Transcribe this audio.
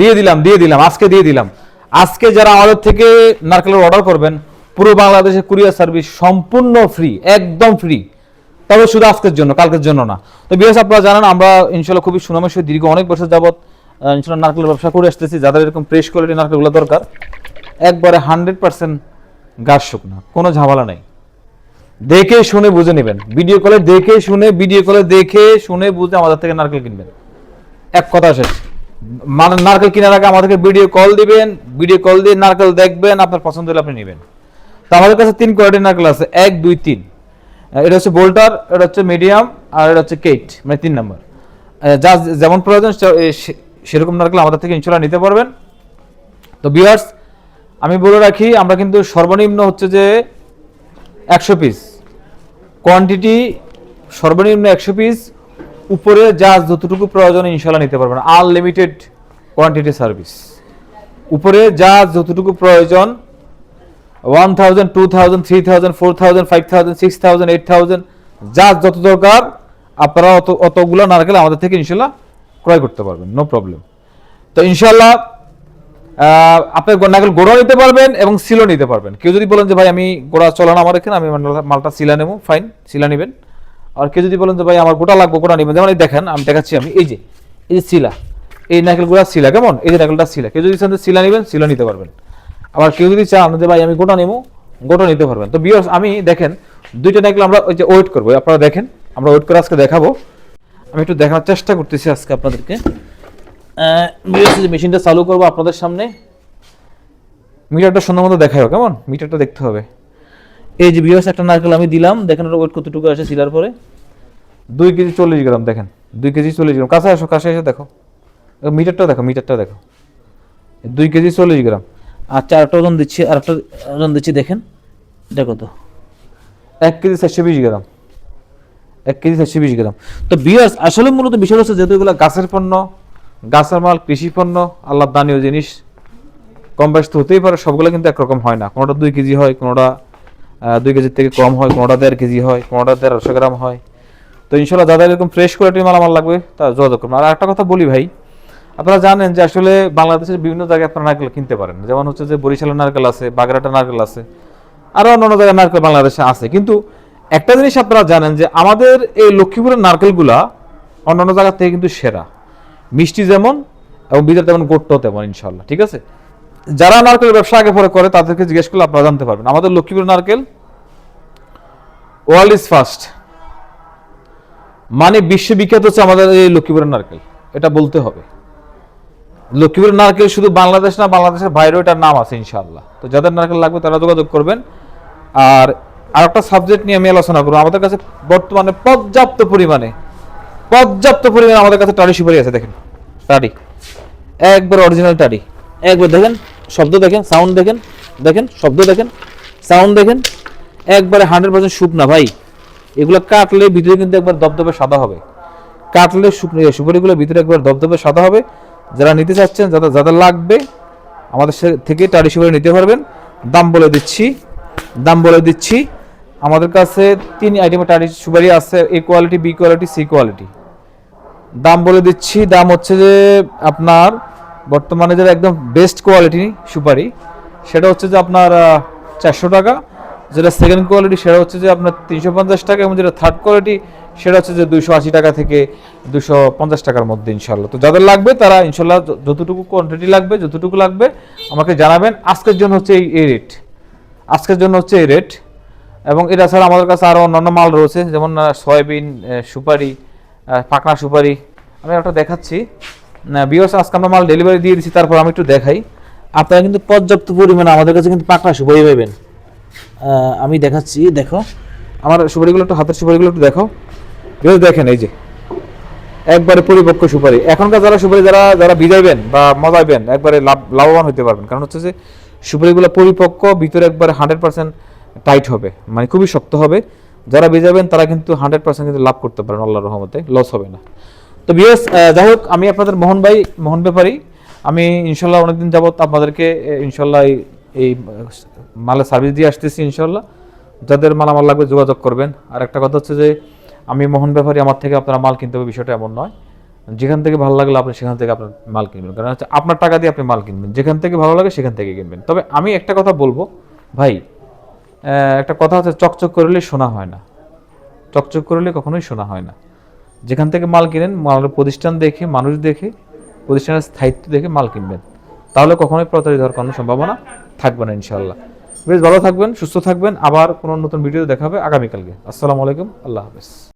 দিয়ে দিলাম দিয়ে দিলাম আজকে দিয়ে দিলাম। আজকে যারা আমাদের থেকে নারকেলের অর্ডার করবেন পুরো বাংলাদেশে কুরিয়ার সার্ভিস সম্পূর্ণ ফ্রি একদম ফ্রি তবে শুধু আজকের জন্য কালকের জন্য না। তো বিএস আপনারা জানেন আমরা ইনশাল্লাহ খুবই সুনামের সহিত দীর্ঘ অনেক বছর আহ, ইনশাল্লাহ নারকেলের ব্যবসা করে আসতেছি। যাদের এরকম ফ্রেশ কোয়ালিটি নারকেলগুলো দরকার একবারে হান্ড্রেড পার্সেন্ট গাছ শুকনা কোনো ঝামেলা নেই। দেখে শুনে বুঝে নেবেন। ভিডিও কলে দেখে শুনে ভিডিও কলে দেখে শুনে বুঝে আমাদের থেকে নারকেল কিনবেন। এক কথা শেষ। নারকেল কেনার আগে আমাদেরকে ভিডিও কল দিবেন ভিডিও কল দিয়ে নারকেল দেখবেন, আপনার পছন্দ হলে আপনি নেবেন। তো আমাদের কাছে তিন কোয়ালিটির নারকেল আছে, এক, দুই, তিন। এটা হচ্ছে বোল্টার, এটা হচ্ছে মিডিয়াম আর এটা হচ্ছে কেট মানে তিন নম্বর যা যেমন প্রয়োজন সেরকম নারকেল আমাদের থেকে ইনশাল্লাহ নিতে পারবেন। তো বিয়ার্স আমি বলে রাখি, আমরা কিন্তু সর্বনিম্ন হচ্ছে যে একশো পিস কোয়ান্টিটি সর্বনিম্ন একশো পিস উপরে যা যতটুকু প্রয়োজন ইনশাল্লাহ নিতে পারবেন। আনলিমিটেড কোয়ান্টিটি সার্ভিস উপরে যা যতটুকু প্রয়োজন one thousand two thousand three thousand four thousand five thousand six thousand eight thousand যা যত দরকার, আপনারা অত, অতগুলো নারকেল আমাদের থেকে ইনশাল্লাহ ক্রয় করতে পারবেন। নো প্রবলেম তো ইনশাল্লাহ আপনি নারকেল গোড়া নিতে পারবেন এবং সিলও নিতে পারবেন। কেউ যদি বলেন যে, ভাই, আমি গোড়া চলান আমার এখানে, আমি মালটা সিলা নেব। ফাইন সিলা নেবেন। আর কেউ যদি বলেন যে, ভাই, আমার গোটা লাগবে, গোটা নেবেন। যেমন দেখেন, আমি দেখাচ্ছি আমি। এই যে এই যে শিলা, এই নারকেলগুলো শিলা, কেমন? এই যে নারকেলটা শিলা। কেউ যদি চান যে সিলা নেবেন সিলা নিতে পারবেন। আবার কেউ যদি চান যে, ভাই, আমি গোটা নেব, গোটা নিতে পারবেন। তো বিয়স আমি দেখেন, দুইটা নারকেল আমরা ওই যে ওয়েট করব। আপনারা দেখেন, আমরা ওয়েট করে আজকে দেখাবো। আমি একটু দেখানোর চেষ্টা করতেছি আজকে আপনাদেরকে। মেশিনটা চালু করব আপনাদের সামনে। মিটারটা সুন্দর মতো দেখাও কেমন? মিটারটা দেখতে হবে। এই যে বিয়স একটা নারকেল আমি দিলাম। দেখেন ওটা ওয়েট কতটুকু আসে শিলার পরে। দুই কেজি চল্লিশ গ্রাম দেখেন। দুই কেজি চল্লিশ গ্রাম। কাছে আসো কাছে এসে দেখো। মিটারটা দেখো মিটারটা দেখো। দুই কেজি চল্লিশ গ্রাম। আর চারটা ওজন দিচ্ছি আর একটা ওজন দিচ্ছি দেখেন। এটা কত? এক কেজি চারশো বিশ গ্রাম। এক কেজি চারশো বিশ গ্রাম। তো বিয়ার্স আসলে মূলত বিষয় হচ্ছে যেহেতু এগুলো গাছের পণ্য গাছের মাল কৃষি পণ্য আল্লাহ দানীয় জিনিস কম বেশ তো হতেই পারে সবগুলো কিন্তু একরকম হয় না। কোনোটা দুই কেজি হয় কোনোটা দুই কেজির থেকে কম হয় কোনোটা দেড় কেজি হয় কোনোটা দেড়শো গ্রাম হয়। তো ইনশাল্লাহ যাদের এরকম ফ্রেশ কোয়ালিটির মালামাল লাগবে, তারা যোগাযোগ করবেন আর একটা কথা বলি ভাই, আপনারা জানেন যে আসলে বাংলাদেশের বিভিন্ন জায়গায় আপনারা নারকেল কিনতে পারেন। যেমন হচ্ছে যে বরিশালের নারকেল আছে বাগেরহাটের নারকেল আছে আরও অন্যান্য জায়গায় নারকেল বাংলাদেশে আছে। কিন্তু একটা জিনিস আপনারা জানেন যে আমাদের এই লক্ষ্মীপুরের নারকেলগুলা অন্যান্য জায়গা থেকে কিন্তু সেরা। মিষ্টি যেমন এবং ভিতরে তেমন গোটটাও তেমন ইনশাল্লাহ, ঠিক আছে? যারা নারকেল ব্যবসা আগে পরে করে, তাদেরকে জিজ্ঞেস করলে আপনারা জানতে পারবেন। আমাদের লক্ষ্মীপুর নারকেল, ওয়ার্ল্ড ইজ ফার্স্ট। মানে বিশ্ববিখ্যাত হচ্ছে আমাদের এই লক্ষ্মীপুরের নারকেল। এটা বলতে হবে। লক্ষ্মীপুরের নারকেল শুধু বাংলাদেশ না, বাংলাদেশের বাইরেও এটার নাম আছে, ইনশাআল্লাহ। তো যাদের নারকেল লাগবে তারা যোগাযোগ করবেন। আর আরেকটা সাবজেক্ট নিয়ে আমি আলোচনা করব। আমাদের কাছে বর্তমানে পর্যাপ্ত পরিমাণে পর্যাপ্ত পরিমাণে আমাদের কাছে টাড়ি সুপারি আছে, দেখেন। টাড়ি। একবার অরিজিনাল টাড়ি। একবার দেখেন। শব্দ দেখেন সাউন্ড দেখেন দেখেন, শব্দ দেখেন সাউন্ড দেখেন। একবারে হান্ড্রেড পার্সেন্ট শুকনা ভাই। এগুলো কাটলে ভিতরে কিন্তু একবার দবদবে সাদা হবে। কাটলে সুপারিগুলো ভিতরে একবার দবদবে সাদা হবে। যারা নিতে চাচ্ছেন, যাদের যাদের লাগবে, আমাদের থেকে টাড়ি সুপারি নিতে পারবেন। দাম বলে দিচ্ছি, দাম বলে দিচ্ছি। আমাদের কাছে তিন আইটেমের টাড়ি সুপারি আছে A quality B quality C quality দাম বলে দিচ্ছি, দাম হচ্ছে যে আপনার বর্তমানে যেটা একদম বেস্ট কোয়ালিটি সুপারি, সেটা হচ্ছে যে আপনার চারশো টাকা। যেটা সেকেন্ড কোয়ালিটি সেটা হচ্ছে যে আপনার তিনশো পঞ্চাশ টাকা এবং যেটা থার্ড কোয়ালিটি সেটা হচ্ছে যে দুশো আশি টাকা থেকে দুশো পঞ্চাশ টাকার মধ্যে ইনশাল্লাহ তো যাদের লাগবে তারা ইনশাল্লাহ যতটুকু কোয়ান্টিটি লাগবে, যতটুকু লাগবে, আমাকে জানাবেন। আজকের জন্য হচ্ছে এই রেট আজকের জন্য হচ্ছে এই রেট এবং এটা ছাড়া আমাদের কাছে আরও অন্যান্য মাল রয়েছে, যেমন সয়াবিন সুপারি পাকনা সুপারি। আমি একটা দেখাচ্ছি। বিয়স আজকে আমরা মাল ডেলিভারি দিয়ে দিচ্ছি তারপর আমি একটু দেখাই। আপনারা কিন্তু পর্যাপ্ত পরিমাণে আমাদের কাছে কিন্তু পাকনা সুপারি পাবেন আমি দেখাচ্ছি, দেখো। আমার সুপারিগুলো একটু, হাতের সুপারিগুলো একটু দেখো বিয়স দেখেন এই যে, একবারে পরিপক্ক সুপারি। এখনকার যারা সুপারি, যারা যারা বিজাইবেন বা মজাইবেন, একবারে লাভ, লাভবান হতে পারবেন। কারণ হচ্ছে যে, সুপারিগুলো পরিপক্ক, ভিতরে একবারে হান্ড্রেড পার্সেন্ট টাইট হবে। মানে খুবই শক্ত হবে। যারা বেজাবেন তারা কিন্তু হান্ড্রেড পার্সেন্ট কিন্তু লাভ করতে পারেন আল্লাহ রহমতে। লস হবে না। তো বিএস যাই হোক, আমি আপনাদের মোহন ভাই, মোহন ব্যাপারী, আমি ইনশাল্লাহ অনেকদিন যাবত আপনাদেরকে ইনশাল্লাহ এই এই মালের সার্ভিস দিয়ে আসতেছি ইনশাল্লাহ। যাদের মালামাল লাগবে যোগাযোগ করবেন। আর একটা কথা হচ্ছে যে, আমি মোহন ব্যাপারী, আমার থেকে আপনারা মাল কিনতে হবে, বিষয়টা এমন নয়। যেখান থেকে ভালো লাগল আপনি সেখান থেকে আপনার মাল কিনবেন। কারণ হচ্ছে আপনার টাকা দিয়ে আপনি মাল কিনবেন। যেখান থেকে ভালো লাগে সেখান থেকে কিনবেন। তবে আমি একটা কথা বলব, ভাই একটা কথা হচ্ছে চকচক করলে শোনা হয় না। চকচক করলে কখনোই শোনা হয় না। যেখান থেকে মাল কিনেন মালের প্রতিষ্ঠান দেখে, মানুষ দেখে, প্রতিষ্ঠানের স্থায়িত্ব দেখে মাল কিনবেন। তাহলে কখনোই প্রতারিত হওয়ার কোনো সম্ভাবনা থাকবে না ইনশাল্লাহ বেশ, ভালো থাকবেন, সুস্থ থাকবেন। আবার কোনো নতুন ভিডিও দেখাবে আগামীকালকে। আসসালামু আলাইকুম, আল্লাহ হাফেজ।